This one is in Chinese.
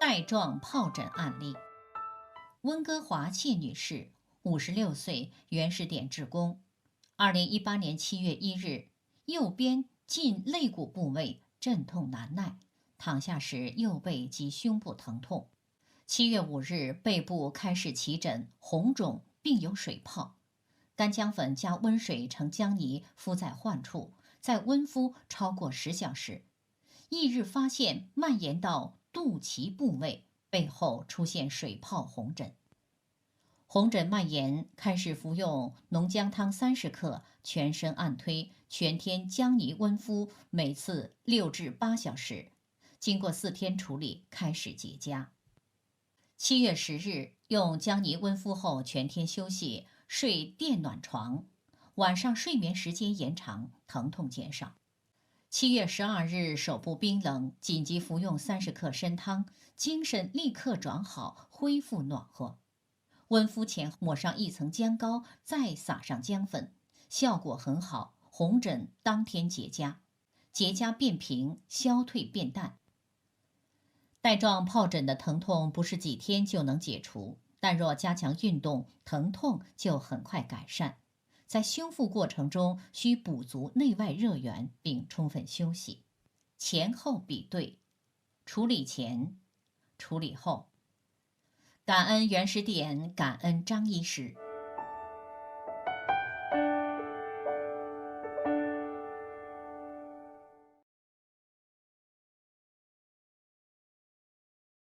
带状疱疹案例：温哥华谢女士，五十六岁，原始点职工。二零一八年七月一日，右边近肋骨部位阵痛难耐，躺下时右背及胸部疼痛。七月五日，背部开始起疹、红肿，并有水泡。干姜粉加温水成姜泥敷在患处，再温敷超过十小时。翌日发现蔓延到肚脐部位，背后出现水泡红疹。红疹蔓延，开始服用浓姜汤三十克，全身按推，全天姜泥温敷，每次六至八小时。经过四天处理，开始结痂。七月十日，用姜泥温敷后，全天休息，睡电暖床，晚上睡眠时间延长，疼痛减少。七月十二日，手部冰冷，紧急服用三十克参汤，精神立刻转好，恢复暖和。温敷前抹上一层姜膏，再撒上姜粉，效果很好，红疹当天结痂，结痂变平，消退变淡。带状疱疹的疼痛不是几天就能解除，但若加强运动，疼痛就很快改善。在修复过程中，需补足内外热源，并充分休息。前后比对，处理前，处理后。感恩原始点，感恩张医师。